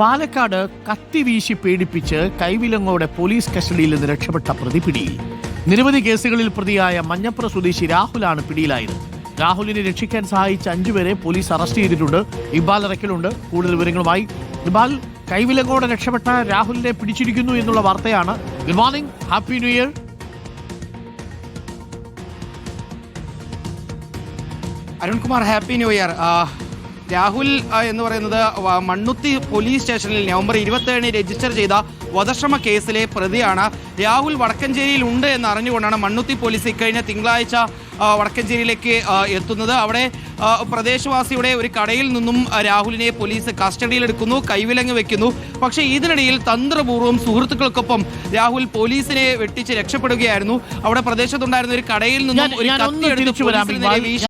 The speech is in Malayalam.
പാലക്കാട് കത്തി വീശി പേടിപ്പിച്ച് കൈവിലങ്ങോടെ പോലീസ് കസ്റ്റഡിയിൽ നിന്ന് രക്ഷപ്പെട്ട പ്രതി പിടിയിൽ. നിരവധി കേസുകളിൽ പ്രതിയായ മഞ്ഞപ്ര സ്വദേശി രാഹുലാണ് പിടിയിലായത്. രാഹുലിനെ രക്ഷിക്കാൻ സഹായിച്ച അഞ്ചുപേരെ പോലീസ് അറസ്റ്റ് ചെയ്തിട്ടുണ്ട്. ഇബാൽ ഇറക്കലുണ്ട് കൂടുതൽ വിവരങ്ങളുമായി ഇബാൽ കൈവിലങ്ങോടെ രക്ഷപ്പെട്ട രാഹുലിനെ പിടിച്ചിരിക്കുന്നു എന്നുള്ള വാർത്തയാണ്. Good morning happy new year Arunkumar happy new year Rahul എന്ന് പറയുന്നത് മണ്ണുത്തി പോലീസ് സ്റ്റേഷനിൽ നവംബർ ഇരുപത്തേഴിന് രജിസ്റ്റർ ചെയ്ത വധശ്രമ കേസിലെ പ്രതിയാണ് രാഹുൽ വടക്കഞ്ചേരിയിൽ ഉണ്ട് എന്ന് അറിഞ്ഞുകൊണ്ടാണ് മണ്ണുത്തി പോലീസ് ഇക്കഴിഞ്ഞ തിങ്കളാഴ്ച വടക്കഞ്ചേരിയിലേക്ക് എത്തുന്നത്. അവിടെ പ്രദേശവാസിയുടെ ഒരു കടയിൽ നിന്നും രാഹുലിനെ പോലീസ് കസ്റ്റഡിയിലെടുക്കുന്നു കൈവിലങ്ങ് വെക്കുന്നു. പക്ഷേ ഇതിനിടയിൽ തന്ത്രപൂർവം സുഹൃത്തുക്കൾക്കൊപ്പം രാഹുൽ പോലീസിനെ വെട്ടിച്ച് രക്ഷപ്പെടുകയായിരുന്നു. അവിടെ പ്രദേശത്തുണ്ടായിരുന്ന ഒരു കടയിൽ നിന്നും ഒരു കത്തി എടുത്ത്